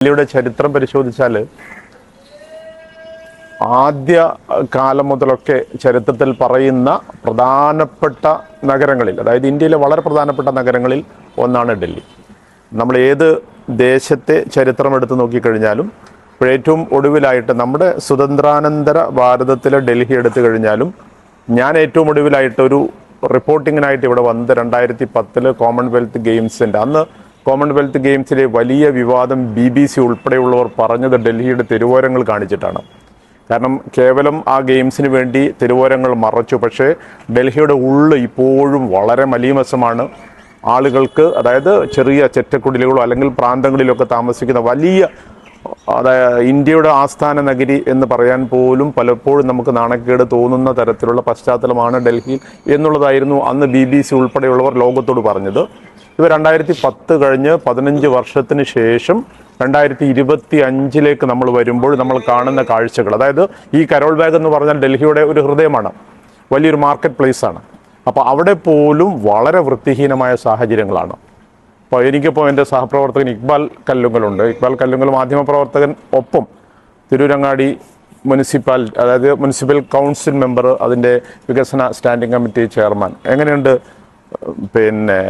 ഡൽഹിയുടെ ചരിത്രം പരിശോധിച്ചാൽ ആദ്യ കാലം മുതലൊക്കെ ചരിത്രത്തിൽ പറയുന്ന പ്രധാനപ്പെട്ട നഗരങ്ങളിൽ അതായത് ഇന്ത്യയിലെ വളരെ പ്രധാനപ്പെട്ട നഗരങ്ങളിൽ ഒന്നാണ് ഡൽഹി. നമ്മൾ ഏത് ദേശത്തെ ചരിത്രം എടുത്ത് നോക്കിക്കഴിഞ്ഞാലും ഏറ്റവും ഒടുവിലായിട്ട് നമ്മുടെ സ്വതന്ത്രാനന്തര ഭാരതത്തിലെ ഡൽഹി എടുത്തു കഴിഞ്ഞാലും ഞാൻ ഏറ്റവും ഒടുവിലായിട്ട് ഒരു റിപ്പോർട്ടിങ്ങിനായിട്ട് ഇവിടെ വന്നത് രണ്ടായിരത്തി പത്തിൽ കോമൺവെൽത്ത് ഗെയിംസിന്റെ അന്ന് കോമൺവെൽത്ത് ഗെയിംസിലെ വലിയ വിവാദം ബി ബി സി ഉൾപ്പെടെയുള്ളവർ പറഞ്ഞത് ഡൽഹിയുടെ തെരുവോരങ്ങൾ കാണിച്ചിട്ടാണ്. കാരണം കേവലം ആ ഗെയിംസിന് വേണ്ടി തെരുവോരങ്ങൾ മറച്ചു. പക്ഷേ ഡൽഹിയുടെ ഉള്ള് ഇപ്പോഴും വളരെ മലീമസമാണ്. ആളുകൾക്ക് അതായത് ചെറിയ ചെറ്റക്കുടിലുകളോ അല്ലെങ്കിൽ പ്രാന്തങ്ങളിലൊക്കെ താമസിക്കുന്ന വലിയ അതായത് ഇന്ത്യയുടെ ആസ്ഥാന നഗരി എന്ന് പറയാൻ പോലും പലപ്പോഴും നമുക്ക് നാണക്കേട് തോന്നുന്ന തരത്തിലുള്ള പശ്ചാത്തലമാണ് ഡൽഹിയിൽ എന്നുള്ളതായിരുന്നു അന്ന് ബി ബി സി ഉൾപ്പെടെയുള്ളവർ ലോകത്തോട് പറഞ്ഞത്. ഇവ രണ്ടായിരത്തി പത്ത് കഴിഞ്ഞ് പതിനഞ്ച് വർഷത്തിന് ശേഷം രണ്ടായിരത്തി ഇരുപത്തി അഞ്ചിലേക്ക് നമ്മൾ വരുമ്പോൾ നമ്മൾ കാണുന്ന കാഴ്ചകൾ. അതായത് ഈ കരോൾ ബാഗ് എന്ന് പറഞ്ഞാൽ ഡൽഹിയുടെ ഒരു ഹൃദയമാണ്. വലിയൊരു മാർക്കറ്റ് പ്ലേസ് ആണ്. അപ്പോൾ അവിടെ പോലും വളരെ വൃത്തിഹീനമായ സാഹചര്യങ്ങളാണ്. അപ്പോൾ എനിക്കിപ്പോൾ എന്റെ സഹപ്രവർത്തകൻ ഇക്ബാൽ കല്ലുങ്കലുണ്ട്. ഇക്ബാൽ കല്ലുങ്കൽ മാധ്യമപ്രവർത്തകൻ ഒപ്പം തിരൂരങ്ങാടി മുനിസിപ്പാൽ അതായത് മുനിസിപ്പൽ കൗൺസിൽ മെമ്പർ അതിന്റെ വികസന സ്റ്റാൻഡിംഗ് കമ്മിറ്റി ചെയർമാൻ. എങ്ങനെയുണ്ട്? പിന്നെ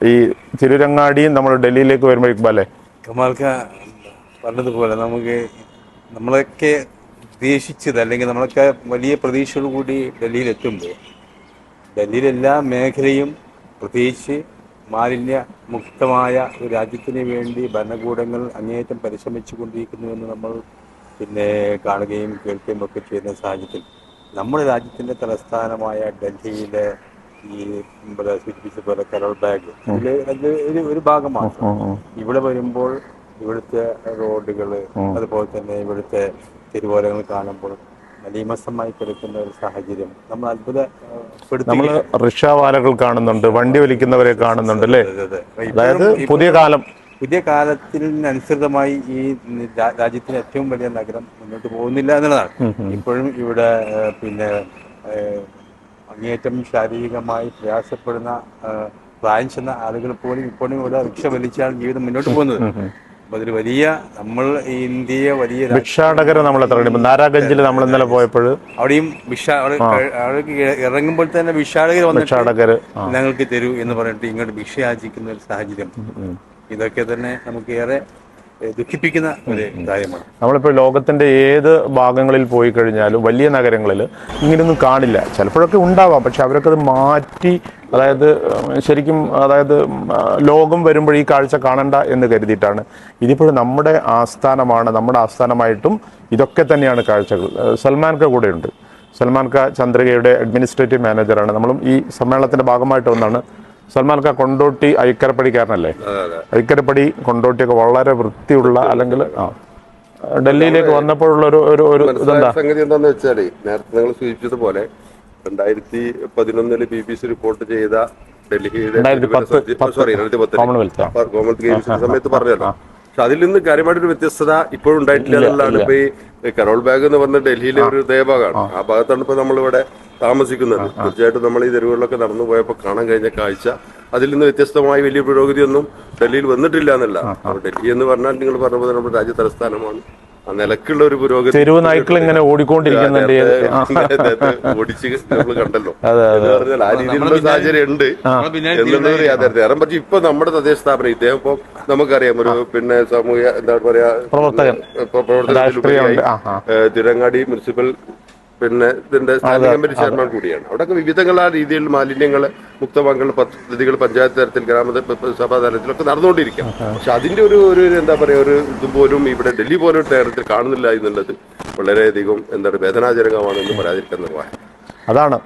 ഈ തിരുരങ്ങാടിയും നമ്മൾ ഡൽഹിയിലേക്ക് വരുമ്പോൾ ഇക്ബാലെ കമാൽക്ക പറഞ്ഞതുപോലെ നമുക്ക് നമ്മളൊക്കെ പ്രതീക്ഷിച്ചത് അല്ലെങ്കിൽ നമ്മളൊക്കെ വലിയ പ്രതീക്ഷയോട് കൂടി ഡൽഹിയിൽ എത്തുമ്പോൾ ഡൽഹിയിലെ എല്ലാ മേഖലയും പ്രത്യേകിച്ച് മാലിന്യ മുക്തമായ ഒരു രാജ്യത്തിന് വേണ്ടി ഭരണകൂടങ്ങൾ അങ്ങേയറ്റം പരിശ്രമിച്ചു കൊണ്ടിരിക്കുന്നുവെന്ന് നമ്മൾ പിന്നെ കാണുകയും കേൾക്കുകയും ഒക്കെ ചെയ്യുന്ന സാഹചര്യത്തിൽ നമ്മുടെ രാജ്യത്തിന്റെ തലസ്ഥാനമായ ഡൽഹിയിലെ ഈ ഇവിടെ സൂചിപ്പിച്ച പോലെ കരോൾ ബാഗ്. ഇതിൽ അത് ഒരു ഒരു ഭാഗം മാത്രം. ഇവിടെ വരുമ്പോൾ ഇവിടുത്തെ റോഡുകൾ അതുപോലെ തന്നെ ഇവിടുത്തെ തിരുവോരങ്ങൾ കാണുമ്പോൾ മലീമസമായി കിടക്കുന്ന ഒരു സാഹചര്യം നമ്മൾ അത്ഭുത നമ്മൾ റിക്ഷാവാലകൾ കാണുന്നുണ്ട് വണ്ടി വലിക്കുന്നവരെ കാണുന്നുണ്ട് അല്ലേ? അതെ, അതെ. അതായത് പുതിയ കാലം. പുതിയ കാലത്തിനനുസൃതമായി ഈ രാജ്യത്തിന്റെ ഏറ്റവും വലിയ നഗരം മുന്നോട്ട് പോകുന്നില്ല എന്നുള്ളതാണ്. ഇപ്പോഴും ഇവിടെ പിന്നെ ഏഹ്, അങ്ങേയറ്റം ശാരീരികമായി പ്രയാസപ്പെടുന്ന ഏഹ്, പ്രായം ചെന്ന ആളുകൾ പോലും ഇപ്പോഴും ഇവിടെ റിക്ഷ വലിച്ചാണ് ജീവിതം മുന്നോട്ട് പോകുന്നത്. അപ്പൊ അതൊരു വലിയ നമ്മൾ ഈ ഇന്ത്യയെ വലിയ ഭിക്ഷാടകരെ നമ്മൾ എത്ര നാരാഗഞ്ചിൽ നമ്മൾ ഇന്നലെ പോയപ്പോൾ അവിടെയും ഇറങ്ങുമ്പോൾ തന്നെ ഭിക്ഷാടകർ ഭിക്ഷാടകര് ഞങ്ങൾക്ക് തരൂ എന്ന് പറഞ്ഞിട്ട് ഇങ്ങോട്ട് ഭിക്ഷ യാചിക്കുന്ന ഒരു സാഹചര്യം. ഇതൊക്കെ തന്നെ നമുക്ക് ഏറെ ദുഃഖിപ്പിക്കുന്ന ഒരു കാര്യമാണ്. നമ്മളിപ്പോൾ ലോകത്തിന്റെ ഏത് ഭാഗങ്ങളിൽ പോയി കഴിഞ്ഞാലും വലിയ നഗരങ്ങളിൽ ഇങ്ങനെയൊന്നും കാണില്ല. ചിലപ്പോഴൊക്കെ ഉണ്ടാവാം. പക്ഷെ അവരൊക്കെ അത് മാറ്റി അതായത് ശരിക്കും അതായത് ലോകം വരുമ്പോൾ ഈ കാഴ്ച കാണണ്ട എന്ന് കരുതിയിട്ടാണ്. ഇതിപ്പോഴും നമ്മുടെ ആസ്ഥാനമാണ് നമ്മുടെ ആസ്ഥാനമായിട്ടും ഇതൊക്കെ തന്നെയാണ് കാഴ്ചകൾ. സൽമാൻക്ക് കൂടെയുണ്ട്. സൽമാൻ ഖാ ചന്ദ്രികയുടെ അഡ്മിനിസ്ട്രേറ്റീവ് മാനേജറാണ് നമ്മളും ഈ സമ്മേളനത്തിന്റെ ഭാഗമായിട്ട് ഒന്നാണ് സൽമാൻ ഖാൻ കൊണ്ടോട്ടി ഐക്കരപ്പടിക്കാരനല്ലേ? ഐക്കരപ്പടി കൊണ്ടോട്ടിയൊക്കെ വളരെ വൃത്തിയുള്ള അല്ലെങ്കിൽ ആ. ഡൽഹിയിലേക്ക് വന്നപ്പോഴുള്ള ഒരു ഒരു ഒരു ഇതെന്താ? സംഗതി എന്താന്ന് വെച്ചാൽ നേരത്തെ നിങ്ങൾ സൂചിപ്പിച്ചതുപോലെ രണ്ടായിരത്തി പതിനൊന്നിൽ ബി ബി സി റിപ്പോർട്ട് ചെയ്ത ഡൽഹിയുടെ സോറി കോമൺവെൽത്ത് കോമൺവെൽത്ത് ഗെയിംസിന്റെ സമയത്ത് പറഞ്ഞല്ലോ. പക്ഷെ അതിൽ നിന്ന് കാര്യമായിട്ടൊരു വ്യത്യസ്തത ഇപ്പോഴും ഉണ്ടായിട്ടില്ല എന്നുള്ളതാണ് ഇപ്പൊ ഈ കരോൾ ബാഗ് എന്ന് പറഞ്ഞ ഡൽഹിയിലെ ഒരു ദേഭാഗമാണ് ആ ഭാഗത്താണ് ഇപ്പൊ നമ്മളിവിടെ താമസിക്കുന്നത്. തീർച്ചയായിട്ടും നമ്മൾ ഈ തെരുവുകളിലൊക്കെ നടന്നു പോയപ്പോൾ കാണാൻ കഴിഞ്ഞ കാഴ്ച. അതിൽ നിന്ന് വ്യത്യസ്തമായി വലിയ പുരോഗതിയൊന്നും ഡൽഹിയിൽ വന്നിട്ടില്ല എന്നല്ല. ഡൽഹി എന്ന് പറഞ്ഞാൽ നിങ്ങൾ പറഞ്ഞ പോലെ നമ്മുടെ രാജ്യ തലസ്ഥാനമാണ്. ആ നിലക്കുള്ള ഒരു പുരോഗതി തെരുവ് നായ്ക്കൾ ഇങ്ങനെ ഓടിക്കൊണ്ടിരിക്കുന്നുണ്ട് ആ. ഓടിച്ച് നമ്മൾ കണ്ടല്ലോ. എന്ന് പറഞ്ഞാൽ ആ രീതിയിലുള്ള സാഹചര്യം ഉണ്ട് എന്നുള്ളത് യാഥാർത്ഥ്യം കാരണം പക്ഷെ ഇപ്പൊ നമ്മുടെ തദ്ദേശ സ്ഥാപനം ഇദ്ദേഹം ഇപ്പൊ നമുക്കറിയാം ഒരു പിന്നെ സാമൂഹ്യ എന്താ പറയാ പ്രവർത്തകൻ. പ്രവർത്തകൻ തിരങ്ങാടി മുനിസിപ്പൽ പിന്നെ ഇതിന്റെ സ്റ്റാൻഡിംഗ് കമ്മിറ്റി ചെയർമാൻ കൂടിയാണ്. അവിടെയൊക്കെ വിവിധങ്ങളായ രീതിയിൽ മാലിന്യങ്ങൾ മുക്തമാക്കുന്ന പദ്ധതികൾ പഞ്ചായത്ത് തലത്തിൽ ഗ്രാമസഭാ തലത്തിലൊക്കെ നടന്നുകൊണ്ടിരിക്കാം. പക്ഷെ അതിന്റെ ഒരു ഒരു എന്താ പറയാ ഒരു ഇതുപോലും ഇവിടെ ഡൽഹി പോലും നേരത്തിൽ കാണുന്നില്ല എന്നുള്ളത് വളരെയധികം എന്താണ് വേദനാജനകമാണെന്ന് പറയാതിരിക്കാൻ നിർവാഹം. അതാണ്.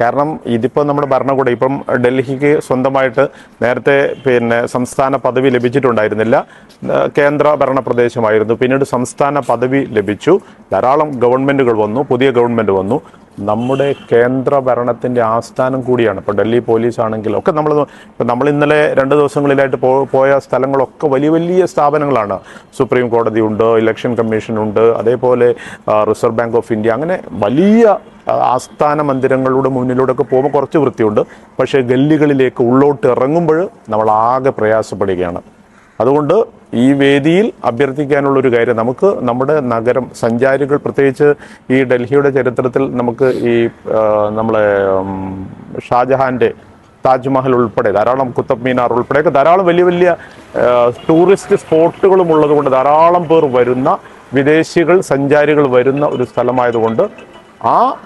കാരണം ഇതിപ്പോൾ നമ്മുടെ ഭരണകൂടം ഇപ്പം ഡൽഹിക്ക് സ്വന്തമായിട്ട് നേരത്തെ പിന്നെ സംസ്ഥാന പദവി ലഭിച്ചിട്ടുണ്ടായിരുന്നില്ല. കേന്ദ്ര ഭരണ പ്രദേശമായിരുന്നു. പിന്നീട് സംസ്ഥാന പദവി ലഭിച്ചു. ധാരാളം ഗവൺമെന്റുകൾ വന്നു. പുതിയ ഗവൺമെന്റ് വന്നു. നമ്മുടെ കേന്ദ്ര ഭരണത്തിന്റെ ആസ്ഥാനം കൂടിയാണ്. ഇപ്പോൾ ഡൽഹി പോലീസ് ആണെങ്കിലും ഒക്കെ നമ്മൾ ഇപ്പം നമ്മൾ ഇന്നലെ രണ്ട് ദിവസങ്ങളിലായിട്ട് പോയ സ്ഥലങ്ങളൊക്കെ വലിയ വലിയ സ്ഥാപനങ്ങളാണ്. സുപ്രീം കോടതി ഉണ്ട് ഇലക്ഷൻ കമ്മീഷൻ ഉണ്ട് അതേപോലെ റിസർവ് ബാങ്ക് ഓഫ് ഇന്ത്യ അങ്ങനെ വലിയ ആസ്ഥാന മന്ദിരങ്ങളുടെ മുന്നിലൂടെ ഒക്കെ പോകുമ്പോൾ കുറച്ച് വൃത്തിയുണ്ട്. പക്ഷേ ഗല്ലികളിലേക്ക് ഉള്ളോട്ട് ഇറങ്ങുമ്പോൾ നമ്മൾ ആകെ പ്രയാസപ്പെടുകയാണ്. അതുകൊണ്ട് ഈ വേദിയിൽ അഭ്യർത്ഥിക്കാനുള്ള ഒരു കാര്യം നമുക്ക് നമ്മുടെ നഗരം സഞ്ചാരികൾ പ്രത്യേകിച്ച് ഈ ഡൽഹിയുടെ ചരിത്രത്തിൽ നമുക്ക് ഈ നമ്മളെ ഷാജഹാന്റെ താജ്മഹൽ ഉൾപ്പെടെ ധാരാളം കുത്തബ് മീനാർ ഉൾപ്പെടെയൊക്കെ ധാരാളം വലിയ വലിയ ടൂറിസ്റ്റ് സ്പോട്ടുകളും ഉള്ളതുകൊണ്ട് ധാരാളം പേർ വരുന്ന വിദേശികൾ സഞ്ചാരികൾ വരുന്ന ഒരു സ്ഥലമായതുകൊണ്ട് ആ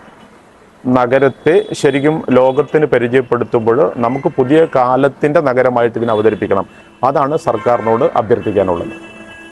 നഗരത്തെ ശരിക്കും ലോകത്തിന് പരിചയപ്പെടുത്തുമ്പോൾ നമുക്ക് പുതിയ കാലത്തിന്റെ നഗരമായിട്ട് ഇതിനെ അവതരിപ്പിക്കണം. അതാണ് സർക്കാരിനോട് അഭ്യർത്ഥിക്കാനുള്ളത്.